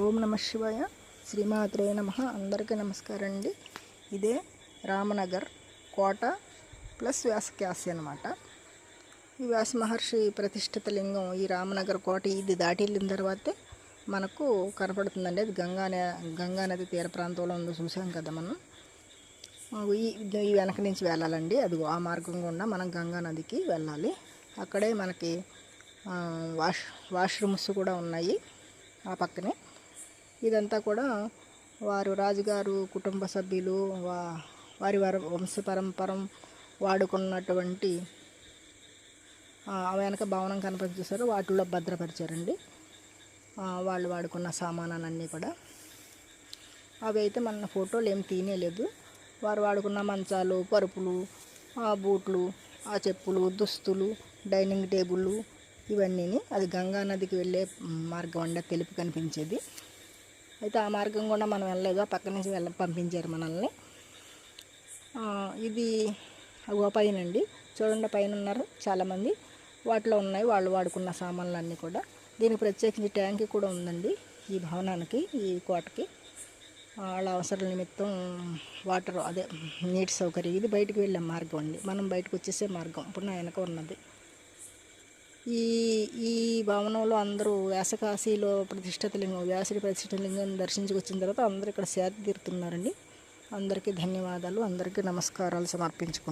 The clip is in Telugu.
ఓం నమ శివాయ. శ్రీమాత్రే నమ. అందరికీ నమస్కారం అండి ఇదే రామనగర్ కోట ప్లస్ వ్యాసక్యాసి అనమాట ఈ వ్యాస మహర్షి ప్రతిష్ఠిత లింగం ఈ రామనగర్ కోట ఇది దాటి వెళ్ళిన తర్వాతే మనకు కనపడుతుందండి. అది గంగా గంగా నది తీర ప్రాంతంలో ఉందో చూసాం కదా మనం. ఈ వెనక నుంచి వెళ్ళాలండి. అది ఆ మార్గం గుండా మనం గంగా నదికి వెళ్ళాలి. అక్కడే మనకి వాష్ వాష్రూమ్స్ కూడా ఉన్నాయి ఆ పక్కనే. ఇదంతా కూడా వారు రాజుగారు కుటుంబ సభ్యులు వా వారి వారి వంశ పరంపరం వాడుకున్నటువంటి వెనక భవనం కనపరిచేశారు. వాటిలో భద్రపరిచారండి. వాళ్ళు వాడుకున్న సామానాలన్నీ కూడా. అవి అయితే మన ఫోటోలు ఏం తీయలేదు. వారు వాడుకున్న మంచాలు పరుపులు ఆ బూట్లు ఆ చెప్పులు దుస్తులు డైనింగ్ టేబుళ్ళు ఇవన్నీని అది గంగా నదికి వెళ్ళే మార్గం అండి. తెలుపు కనిపించేది. అయితే ఆ మార్గం కూడా మనం వెళ్ళలేదు. ఆ పక్క నుంచి వెళ్ళ పంపించారు మనల్ని. ఇది అగో పైన అండి చూడండి పైన ఉన్నారు చాలామంది. వాటిలో ఉన్నాయి వాళ్ళు వాడుకున్న సామాన్లు అన్నీ కూడా. దీనికి ప్రత్యేకించి ట్యాంక్ కూడా ఉందండి ఈ భవనానికి ఈ కోటకి. వాళ్ళ అవసరాల నిమిత్తం వాటర్ అదే నీటి సౌకర్యం. ఇది బయటకు వెళ్ళే మార్గం అండి. మనం బయటకు వచ్చేసే మార్గం. ఇప్పుడు నా వెనక ఉన్నది. ఈ ఈ భవనంలో అందరూ వ్యాసకాశీలో ప్రతిష్ఠిత లింగం వ్యాసుడి ప్రతిష్ఠిత లింగం దర్శించుకొచ్చిన తర్వాత అందరూ ఇక్కడ శాతి తీరుతున్నారండి. అందరికీ ధన్యవాదాలు. అందరికీ నమస్కారాలు సమర్పించుకుంటారు